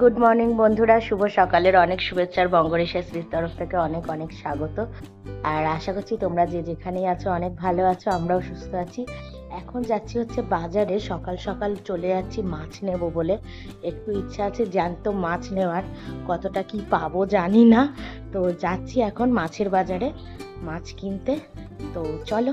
Good morning বন্ধুরা। শুভ সকালের অনেক শুভেচ্ছার বঙ্গরেশা শ্রীর তরফ থেকে অনেক অনেক স্বাগত। আর আশা করছি তোমরা যে যেখানেই আছো অনেক ভালো আছো, আমরাও সুস্থ আছি। এখন যাচ্ছি হচ্ছে বাজারে। সকাল সকাল চলে যাচ্ছি মাছ নেব বলে। একটু ইচ্ছা আছে জ্যান্ত মাছ নেওয়ার। কতটা কি পাবো জানি না। তো যাচ্ছি এখন মাছের বাজারে মাছ কিনতে। তো চলো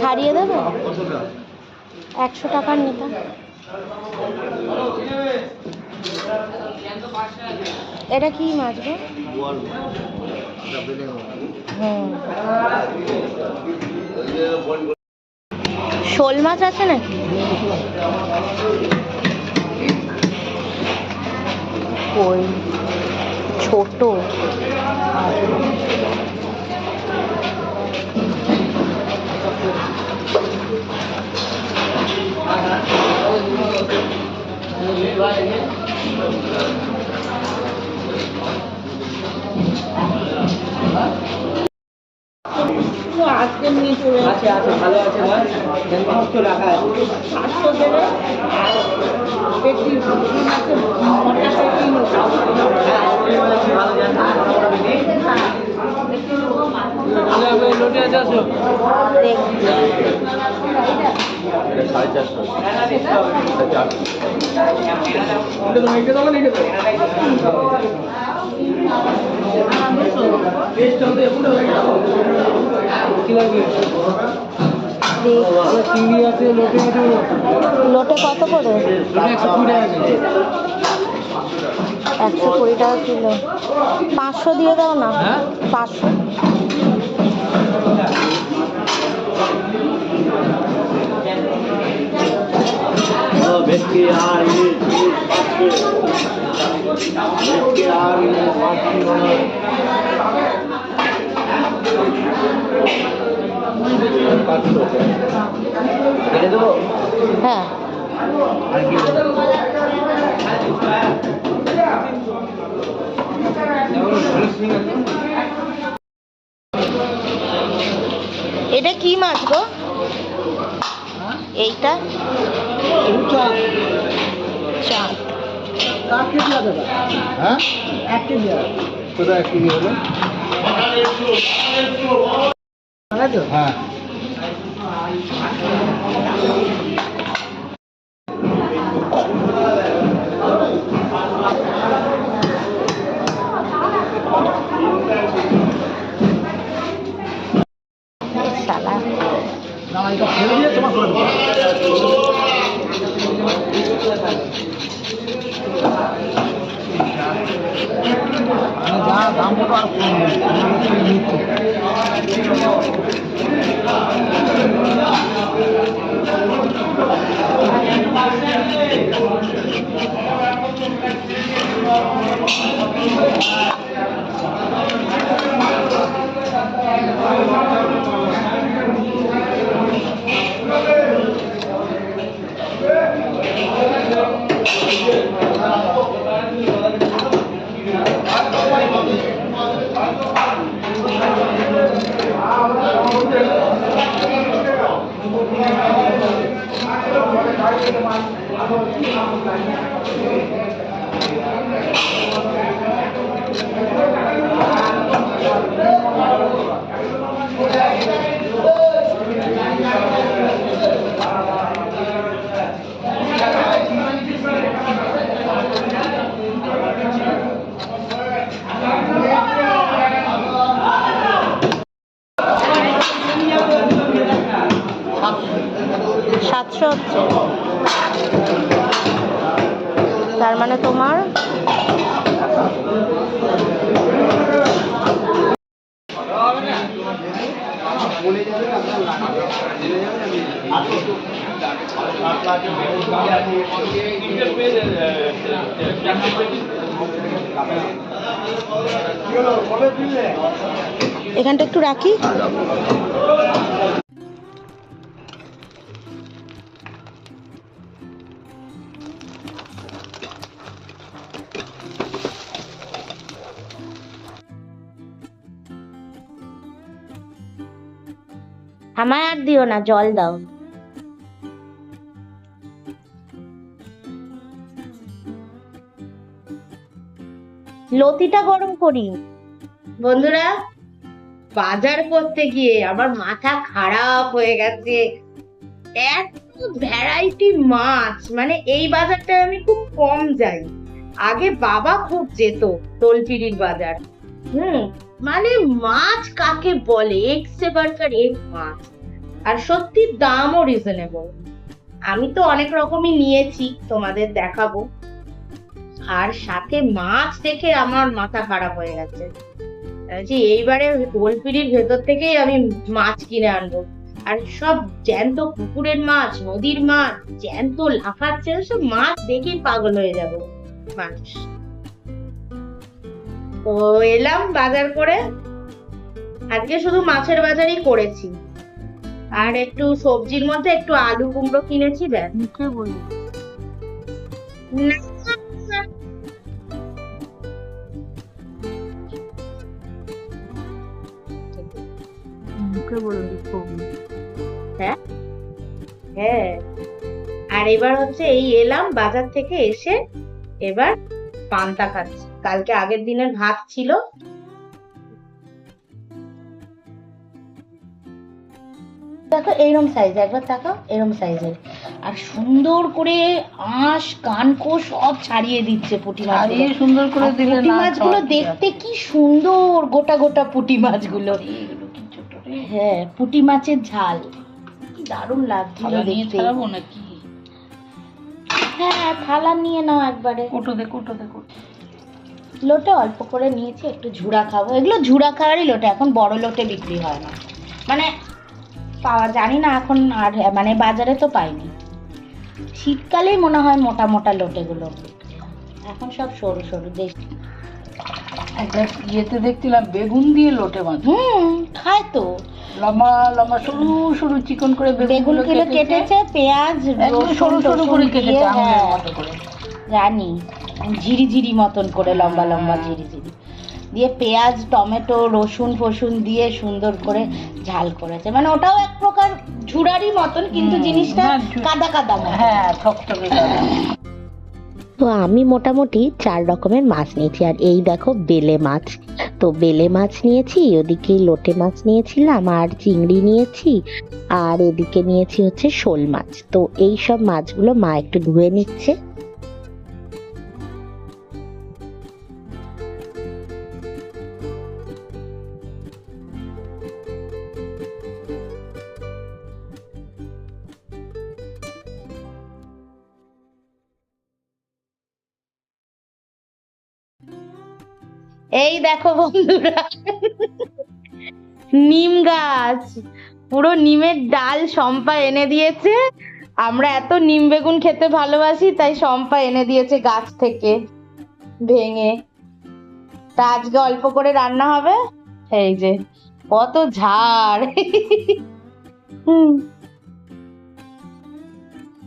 ছাড়িয়ে দেবে? একশো টাকার নিতাম এটা কি মাছ গো? শোল মাছ আছে নাকি? কই? ছোট। আজকে নিয়ে চলে আছে আছে ভালো আছে বল সমস্ত রাখা আছে পেটি মোটা পেটি ভালো জানা লোটে কত করে? একশো কুড়ি টাকা একশো কুড়ি টাকা কিলো। পাঁচশো দিয়ে দাও না হ্যাঁ? পাঁচশো। হ্যাঁ। এটা কি মাছ গো? এইটা? চাঁদ এক কেজি আছে হ্যাঁ এক কেজি হলো হ্যাঁ। এটা ফেলে দিয়ে তোমার করে মানে যা দাম বলো আর কম নেই। আমার নিচ্ছে হচ্ছে তার মানে তোমার এখানটা একটু রাখি? আমায় আর দিও না, জল দাও। লতিটা গরম করি। বন্ধুরা, বাজার করতে গিয়ে আমার মাথা খারাপ হয়ে গেছে। এত ভ্যারাইটি মাছ মানে এই বাজারটায় আমি খুব কম যাই। আগে বাবা খুব যেত তোলপিড়ির বাজার। হুম মানে মাছ কাকে বলে? এক সে এক মাছ। আর সত্যি দামও রিজনেবল আমি তো অনেক রকমই নিয়েছি, তোমাদের দেখাবো। আর সাথে মাছ দেখে আমার মাথা খারাপ হয়ে গেছে। যে এইবারে গোলপিড়ির ভেতর থেকেই আমি মাছ কিনে আনব। আর সব জ্যান্ত পুকুরের মাছ, নদীর মাছ, জ্যান্ত লাফাচ্ছে, সব মাছ দেখেই পাগল হয়ে যাব মানুষ। তো এলাম বাজার করে। আজকে শুধু মাছের বাজারই করেছি। আর একটু সবজির মধ্যে একটু আলু কুমড়ো কিনেছি ব্যাস মুখে বলি। বলে হ্যাঁ। আর এবার হচ্ছে এই এলাম বাজার থেকে এসে এবার পান্তা খাচ্ছি। কালকে আগের দিনের ভাত ছিল দেখো এইরকম সাইজ একবার তাকাও এরকম সাইজের আর সুন্দর করে আঁশ কানকো সব ছাড়িয়ে দিচ্ছে পুঁটি মাছ সুন্দর করে দিলে পুঁটি মাছগুলো দেখতে কি সুন্দর গোটা গোটা পুঁটি মাছগুলো। হ্যাঁ পুঁটি মাছের ঝাল। কি দারুণ লাগছিল দেখতে। নাকি? হ্যাঁ থালা নিয়ে নাও একবারে। কোটো দে কোটো দে কোটো লোটে অল্প করে নিয়েছি একটু ঝুড়া খাব। এগুলো ঝুড়া খাওয়ারই লোটে এখন বড় লোটে বিক্রি হয় না। মানে পাওয়া জানি না এখন আর মানে বাজারে তো পাইনি। শীতকালেই মনে হয় মোটা মোটা লোটেগুলো। এখন সব সরু সরু দেশ। একটা ইয়েতে দেখছিলাম বেগুন দিয়ে লোটে মাছ হুম খায় তো। লম্বা লম্বা সরু সরু চিকন করে বেগুন বেগুন কেটেছে। পেঁয়াজ সরু সরু করে কেটেছে হ্যাঁ, জানি। ঝিরি ঝিরি মতন করে লম্বা লম্বা হ্যাঁ। ঝিরি ঝিরি দিয়ে পেঁয়াজ টমেটো রসুন ফসুন দিয়ে সুন্দর করে ঝাল করেছে মানে ওটাও এক প্রকার ঝুড়ারই মতন কিন্তু জিনিসটা হ্যাঁ, কাদা কাদা। হ্যাঁ করে। তো আমি মোটামুটি চার রকমের মাছ নিয়েছি আর এই দেখো বেলে মাছ তো বেলে মাছ নিয়েছি ওদিকে লোটে মাছ নিয়েছিলাম আর চিংড়ি নিয়েছি আর এদিকে নিয়েছি হচ্ছে শোল মাছ তো এই সব মাছগুলো মা একটু ধুয়ে নিচ্ছে এই দেখো বন্ধুরা। নিম গাছ। পুরো নিমের ডাল শম্পা এনে দিয়েছে। আমরা এত নিম বেগুন খেতে ভালোবাসি, তাই শম্পা এনে দিয়েছে গাছ থেকে ভেঙে। তা আজকে অল্প করে রান্না হবে। এই যে, কত ঝাড়।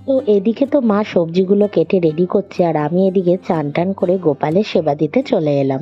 তো এদিকে তো মা সবজিগুলো কেটে রেডি করছে, আর আমি এদিকে চান টান করে গোপালের সেবা দিতে চলে এলাম।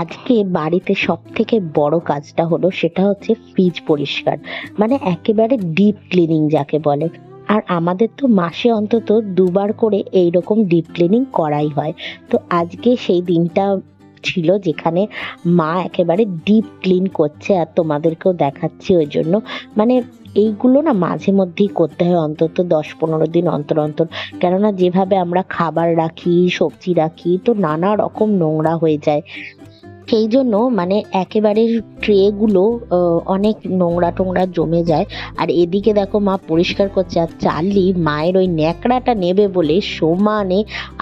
আজকে বাড়িতে সব থেকে বড় কাজটা হলো সেটা হচ্ছে ফ্রিজ পরিষ্কার। মানে একেবারে ডিপ ক্লিনিং যাকে বলে। আর আমাদের তো মাসে অন্তত দুবার করে এই রকম ডিপ ক্লিনিং করাই হয়। তো আজকে সেই দিনটা ছিল যেখানে মা একেবারে ডিপ ক্লিন করছে আর তোমাদেরকেও দেখাচ্ছি ওই জন্য। মানে এইগুলো না মাঝে মধ্যেই করতে হয়, অন্তত দশ পনেরো দিন অন্তর অন্তর। কেননা যেভাবে আমরা খাবার রাখি, সবজি রাখি, তো নানা রকম নোংরা হয়ে যায়। সেই জন্য মানে একেবারে ট্রেগুলো অনেক নোংরা টোংরা জমে যায়। আর এদিকে দেখো মা পরিষ্কার করছে, আর চার্লি মায়ের ওই ন্যাকড়াটা নেবে বলে সমানে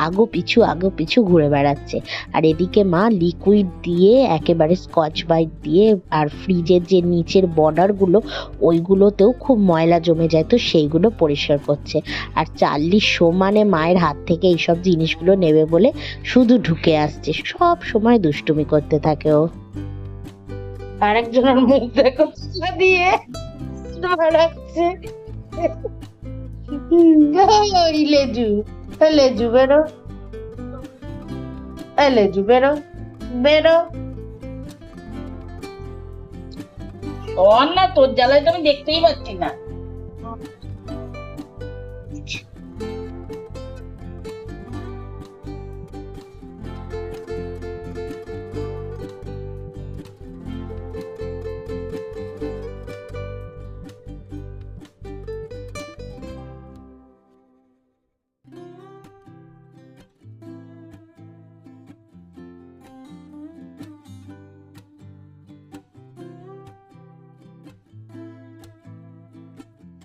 আগো পিছু আগো পিছু ঘুরে বেড়াচ্ছে। আর এদিকে মা লিকুইড দিয়ে একেবারে স্কচ বাইট দিয়ে, আর ফ্রিজের যে নিচের বর্ডারগুলো ওইগুলোতেও খুব ময়লা জমে যায়, তো সেইগুলো পরিষ্কার করছে। আর চার্লি সমানে মায়ের হাত থেকে এইসব জিনিসগুলো নেবে বলে শুধু ঢুকে আসছে। সব সময় দুষ্টুমি করতে থাকে ও। আরেকজনের মুখ দেখো দিয়ে লেজু লেজু বেরো। লেজু বেরো বেরো। না তোর জ্বালায় তো আমি দেখতেই পাচ্ছি না।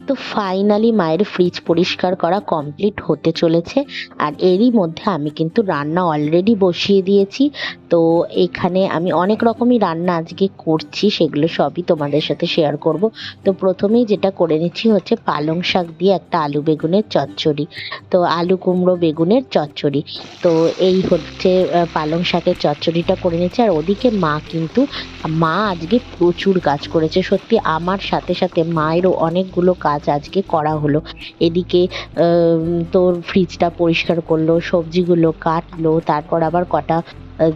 তো ফাইনালি মায়ের ফ্রিজ পরিষ্কার করা কমপ্লিট হতে চলেছে। আর এরই মধ্যে আমি কিন্তু রান্না অলরেডি বসিয়ে দিয়েছি। তো এখানে আমি অনেক রকমই রান্না আজকে করছি, সেগুলো সবই তোমাদের সাথে শেয়ার করব। তো প্রথমেই যেটা করে নিচ্ছি হচ্ছে পালং শাক দিয়ে একটা আলু বেগুনের চচ্চড়ি। তো আলু কুমড়ো বেগুনের চচ্চড়ি। তো এই হচ্ছে পালং শাকের চচ্চড়িটা করে নিচ্ছি। আর ওদিকে মা কিন্তু, মা আজকে প্রচুর কাজ করেছে। সত্যি আমার সাথে সাথে মায়েরও অনেকগুলো কাজ আজকে করা হলো। এদিকে তোর ফ্রিজটা পরিষ্কার করল সবজিগুলো কাটলো তারপর আবার কটা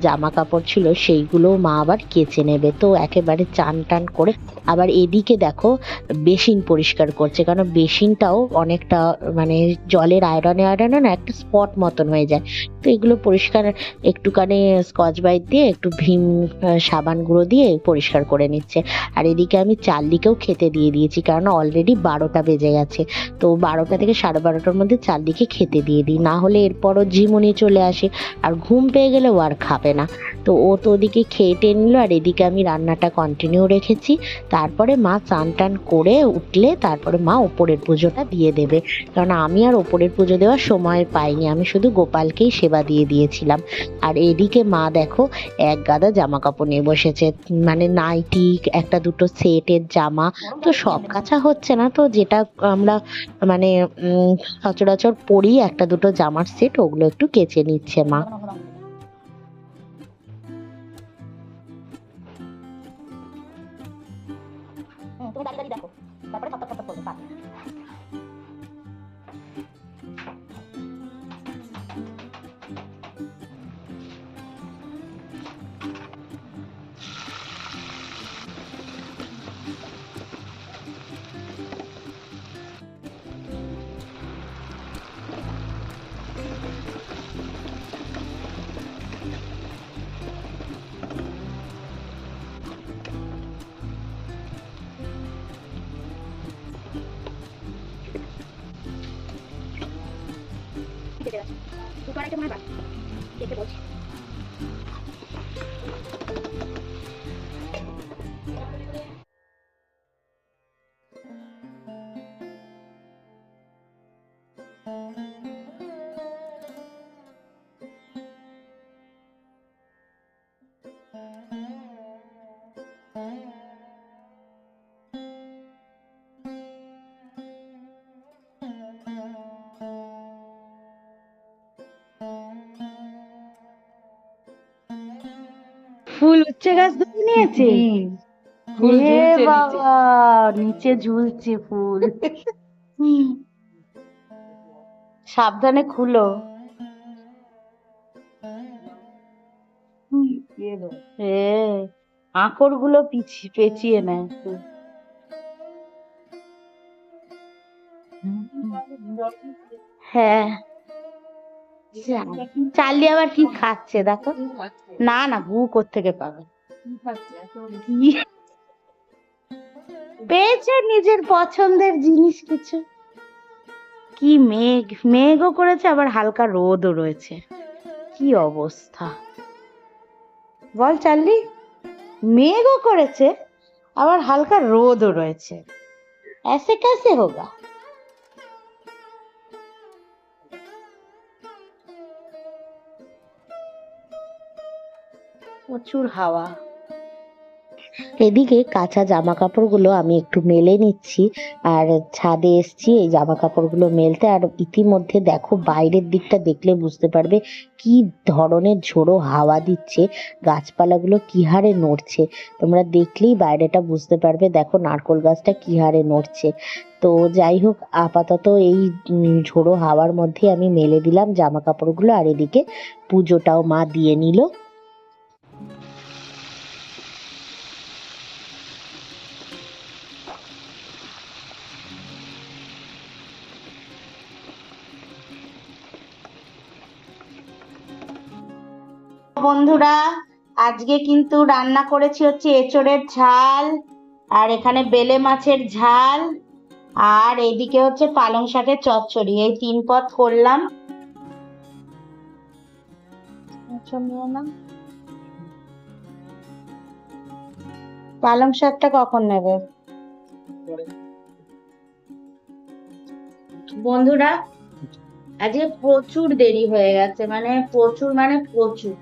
জামা কাপড় ছিল, সেইগুলো মা আবার কেচে নেবে। তো একেবারে চান টান করে আবার এদিকে দেখো বেসিন পরিষ্কার করছে, কারণ বেসিনটাও অনেকটা মানে জলের আয়রনে আয়রনে না একটা স্পট মতন হয়ে যায়। তো এগুলো পরিষ্কার একটুখানি স্কচ বাইট দিয়ে একটু ভীম সাবান গুঁড়ো দিয়ে পরিষ্কার করে নিচ্ছে। আর এদিকে আমি চার্লিকেও খেতে দিয়ে দিয়েছি, কারণ অলরেডি বারোটা বেজে গেছে। তো বারোটা থেকে সাড়ে বারোটার মধ্যে চার্লিকে খেতে দিয়ে দিই, না হলে এরপরও ঝিমুনি চলে আসে। আর ঘুম পেয়ে গেলে ও আর খাবে না। তো ও তো ওদিকে খেয়ে টেয়ে নিল আর এদিকে আমি রান্নাটা কন্টিনিউ রেখেছি। তারপরে মা চান টান করে উঠলে তারপরে মা ওপরের পুজোটা দিয়ে দেবে। কারণ আমি আর ওপরের পুজো দেওয়ার সময় পাইনি, আমি শুধু গোপালকেই সেবা দিয়ে দিয়েছিলাম। আর এদিকে মা দেখো, এক গাদা জামা কাপড় নিয়ে বসেছে। মানে নাইটি, একটা দুটো সেটের জামা। তো সব কাছা হচ্ছে না তো, যেটা আমরা মানে সচরাচর পরি একটা দুটো জামার সেট, ওগুলো একটু কেচে নিচ্ছে মা। ফুল উচ্ছে গাছ ধরে নিয়েছে? ফুল ঝুলছে। বাবা নিচে। ঝুলছে ফুল। সাবধানে খুলো। আঁকড়গুলো পেঁচিয়ে নেয়। হ্যাঁ। চার্লি আবার কি খাচ্ছে দেখো না না গু কোত্থেকে পাবে কি- পেয়েছে নিজের পছন্দের জিনিস কিছু কি মেঘ মেঘও করেছে আবার হালকা রোদও রয়েছে কি অবস্থা বল চার্লি মেঘও করেছে আবার হালকা রোদও রয়েছে ऐसे कैसे होगा প্রচুর হাওয়া। এদিকে কাঁচা জামা কাপড়গুলো আমি একটু মেলে নিচ্ছি, আর ছাদে এসছি, এই জামা কাপড়গুলো মেলতে, আর ইতিমধ্যে দেখো বাইরের দিকটা দেখলে বুঝতে পারবে কি ধরনের ঝোড়ো হাওয়া দিচ্ছে, গাছপালাগুলো কি হারে নড়ছে। তোমরা দেখলেই বাইরেটা বুঝতে পারবে, দেখো নারকোল গাছটা কি হারে নড়ছে। তো যাই হোক, আপাতত এই ঝোড়ো হাওয়ার মধ্যে আমি মেলে দিলাম জামা কাপড়গুলো আর এদিকে পুজোটাও মা দিয়ে নিল। বন্ধুরা, আজকে কিন্তু রান্না করেছি হচ্ছে এঁচড়ের ঝাল আর এখানে বেলে মাছের ঝাল আর এইদিকে হচ্ছে পালং শাকের চচ্চড়ি। এই তিন পদ করলাম। নাও। পালং শাকটা কখন নেবে? বন্ধুরা, আজকে প্রচুর দেরি হয়ে গেছে মানে প্রচুর মানে প্রচুর।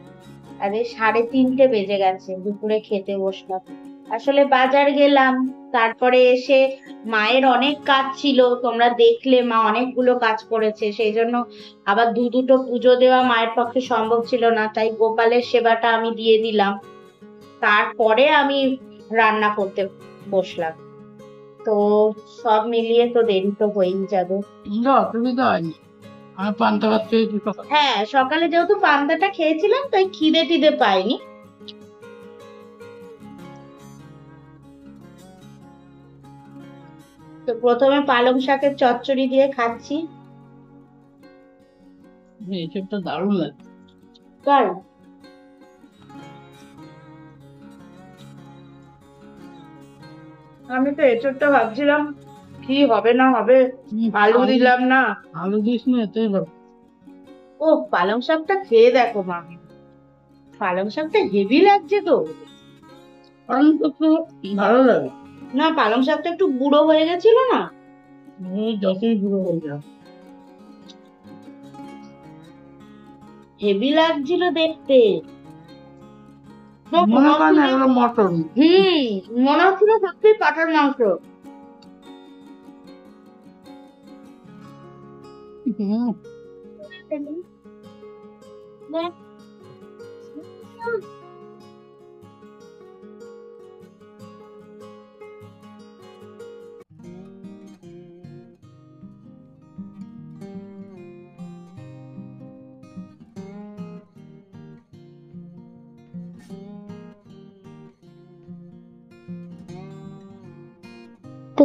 আরে সাড়ে তিনটে বেজে গেছে, দুপুরে খেতে বসলাম। আসলে বাজার গেলাম, তারপরে এসে মায়ের অনেক কাজ ছিল, তোমরা দেখলে মা অনেকগুলো কাজ করেছে, সেই জন্য আবার দু দুটো পুজো দেওয়া মায়ের পক্ষে সম্ভব ছিল না, তাই গোপালের সেবাটা আমি দিয়ে দিলাম। তারপরে আমি রান্না করতে বসলাম। তো সব মিলিয়ে তো দেরি তো হয়েই যাবে। অসুবিধা হয়নি। আমি পান্তা ভাত খেয়েছি হ্যাঁ সকালে যেহেতু পান্তাটা খেয়েছিলাম তাই খিদে টিদে পাইনি। তো প্রথমে পালং শাকের চচ্চড়ি দিয়ে খাচ্ছি। এসবটা দারুণ লাগে চল আমি তো এঁচড়টা ভাবছিলাম কি হবে না হবে? আলু দিলাম না। আলু দিস না এতেই হবে। ও পালং শাকটা খেয়ে দেখো মা। পালং শাকটা হেভি লাগছে তো। তো ভালো লাগে। না পালং শাকটা একটু বুড়ো হয়ে গেছিল না? যতই বুড়ো হয়ে যাও হেভি লাগছিল দেখতে। মটন। হুম মনে হচ্ছিল সত্যি পাঠার মাংস। হুম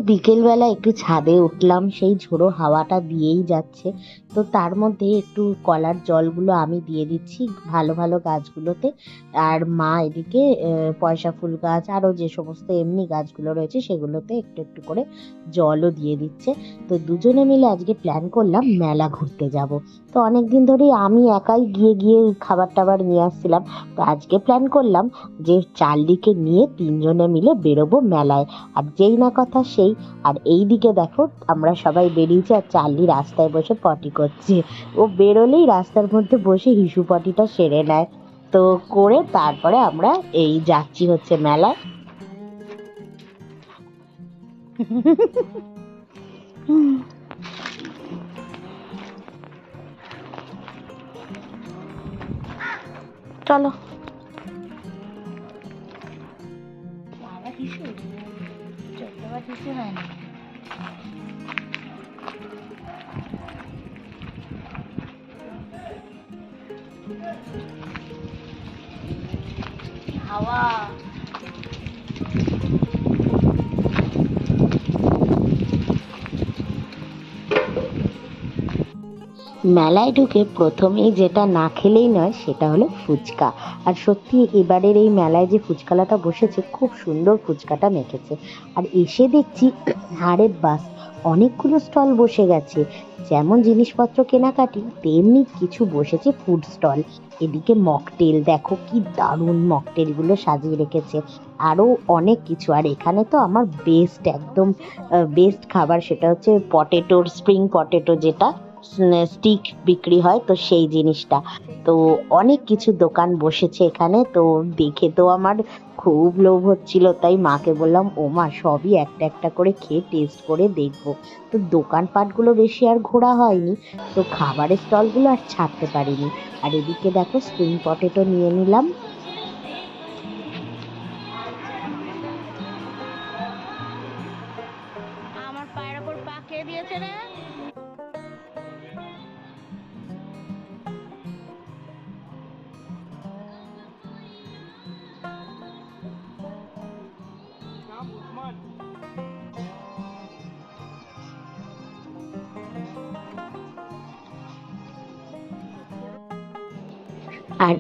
বিকেলবেলা একটু ছাদে উঠলাম সেই ঝোড়ো হাওয়াটা দিয়েই যাচ্ছে। তো তার মধ্যে একটু কলার জলগুলো আমি দিয়ে দিচ্ছি ভালো ভালো গাছগুলোতে। আর মা এদিকে পয়সা ফুল গাছ আরও যে সমস্ত এমনি গাছগুলো রয়েছে সেগুলোতে একটু একটু করে জলও দিয়ে দিচ্ছে। তো দুজনে মিলে আজকে প্ল্যান করলাম মেলা ঘুরতে যাব। তো অনেক দিন ধরেই আমি একাই গিয়ে গিয়ে খাবার টাবার নিয়ে আসছিলাম। তো আজকে প্ল্যান করলাম যে চার্লিকে নিয়ে তিনজনে মিলে বেরোবো মেলায়। আর যেই না কথা সেই, আর এই দিকে দেখো আমরা সবাই বেরিয়েছি আর চার্লি রাস্তায় বসে পটি করছে। ও বেরোলেই রাস্তার মধ্যে বসে হিসু পটিটা সেরে নেয়। তো করে তারপরে আমরা এই যাচ্ছি হচ্ছে মেলায়। চলো। টিস্যু হয় না 好啊。মেলায় ঢুকে প্রথমেই যেটা না খেলেই নয়, সেটা হলো ফুচকা। আর সত্যি এবারের এই মেলায় যে ফুচকালাটা বসেছে, খুব সুন্দর ফুচকাটা মেখেছে। আর এসে দেখছি, আরে বাস, অনেকগুলো স্টল বসে গেছে। যেমন জিনিসপত্র কেনাকাটি, তেমনি কিছু বসেছে ফুড স্টল। এদিকে মকটেল, দেখো কি দারুণ মকটেলগুলো সাজিয়ে রেখেছে। আরও অনেক কিছু। আর এখানে তো আমার বেস্ট একদম বেস্ট খাবার সেটা হচ্ছে পটেটোর স্প্রিং পটেটো যেটা। স্টিক বিক্রি হয় তো সেই জিনিসটা। তো অনেক কিছু দোকান বসেছে এখানে, তো দেখে তো আমার খুব লোভ হচ্ছিল। তাই মাকে বললাম, ও মা, সবই একটা একটা করে খেয়ে টেস্ট করে দেখব। তো দোকানপাটগুলো বেশি আর ঘোরা হয়নি, তো খাবারের স্টলগুলো আর ছাড়তে পারিনি। আর এদিকে দেখো স্প্রিং পটেটো নিয়ে নিলাম।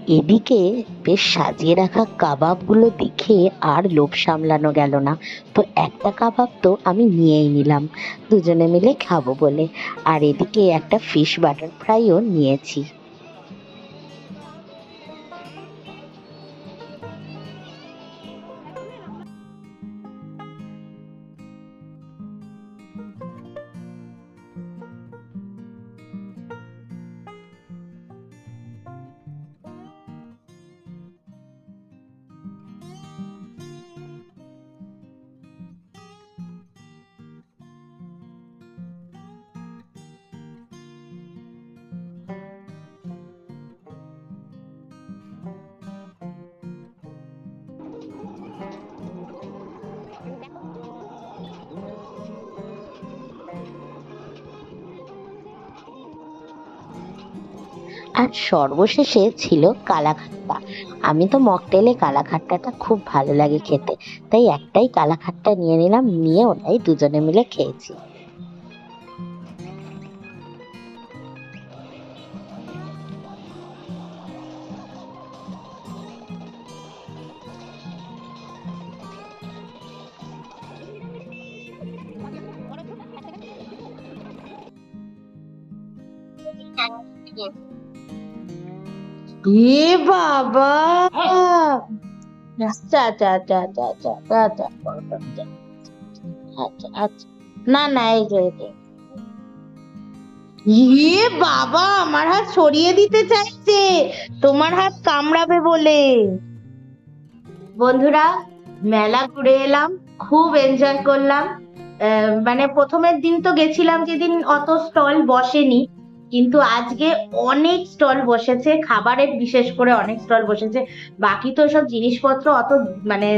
এদিকে বেশ সাজিয়ে রাখা কাবাবগুলো দেখে আর লোভ সামলানো গেল না। তো একটা কাবাব তো আমি নিয়েই নিলাম। দুজনে মিলে খাব বলে। আর এদিকে একটা ফিশ বাটার ফ্রাইও নিয়েছি। আর সর্বশেষে ছিল কালাখাট্টা আমি তো মকটেলে কালাখাট্টাটা খুব ভালো লাগে খেতে, তাই একটাই কালাখাট্টা নিয়ে নিলাম, নিয়ে ওটাই দুজনে মিলে খেয়েছি। এ বাবা আচ্ছা আচ্ছা আচ্ছা আচ্ছা আচ্ছা আচ্ছা আচ্ছা। আচ্ছা আচ্ছা। না না এই যে। ইয়ে বাবা আমার হাত সরিয়ে দিতে চাইছে। তোমার হাত কামড়াবে বলে। বন্ধুরা মেলা ঘুরে এলাম খুব এনজয় করলাম। আহ, মানে প্রথমের দিন তো গেছিলাম যেদিন অত স্টল বসেনি। কিন্তু আজকে অনেক স্টল বসেছে, খাবারের বিশেষ করে অনেক স্টল বসেছে। বাকি তো সব জিনিসপত্র অত মানে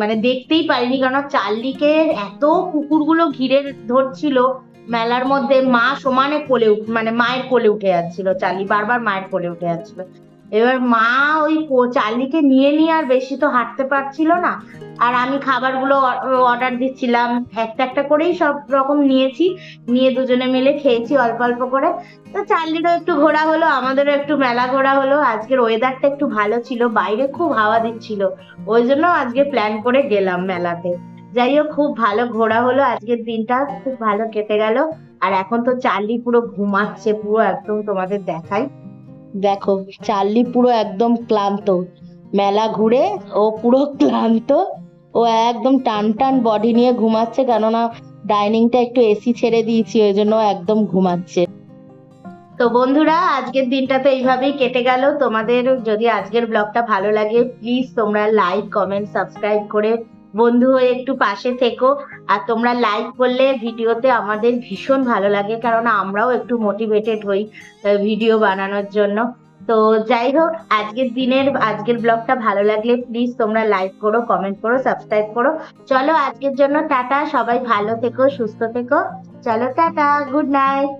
মানে দেখতেই পারিনি কারণ চার্লিকে এত কুকুরগুলো ঘিরে ধরছিল, মেলার মধ্যে মা সমানে কোলে মানে মায়ের কোলে উঠে যাচ্ছিল চার্লি বারবার মায়ের কোলে উঠে যাচ্ছিল। এবার মা ওই চার্লিকে নিয়ে নিয়ে আর বেশি তো হাঁটতে পারছিল না। আর আমি খাবারগুলো অর্ডার দিচ্ছিলাম, একটা একটা করেই সব রকম নিয়েছি। নিয়ে দুজনে মিলে খেয়েছি অল্প অল্প করে। তো চার্লিরও একটু ঘোরা হলো, আমাদেরও একটু মেলা ঘোরা হলো। আজকের ওয়েদারটা একটু ভালো ছিল, বাইরে খুব হাওয়া দিচ্ছিল। ওই জন্য আজকে প্ল্যান করে গেলাম মেলাতে। যাই হোক, খুব ভালো ঘোরা হলো আজকের দিনটা, খুব ভালো কেটে গেল। আর এখন তো চার্লি পুরো ঘুমাচ্ছে, পুরো একদম তোমাদের দেখাই। দেখো, চার্লি পুরো একদম ক্লান্ত। মেলা ঘুরে ও পুরো ক্লান্ত। ও একদম টান টান বডি নিয়ে ঘুমাচ্ছে কেননা ডাইনিংটা একটু এসি ছেড়ে দিয়েছি, ওই জন্য একদম ঘুমাচ্ছে। তো বন্ধুরা, আজকের দিনটা তো এইভাবেই কেটে গেল। তোমাদের যদি আজকের ব্লগটা ভালো লাগে প্লিজ তোমরা লাইক কমেন্ট সাবস্ক্রাইব করে বন্ধু হয়ে একটু পাশে থেকো। আর তোমরা লাইক করলে ভিডিওতে আমাদের ভীষণ ভালো লাগে কারণ আমরাও একটু মোটিভেটেড হই ভিডিও বানানোর জন্য। তো যাই হোক, আজকের দিনের, আজকের ব্লগটা ভালো লাগলে প্লিজ তোমরা লাইক করো কমেন্ট করো সাবস্ক্রাইব করো। চলো আজকের জন্য টাটা, সবাই ভালো থেকো, সুস্থ থেকো। চলো টাটা গুড নাইট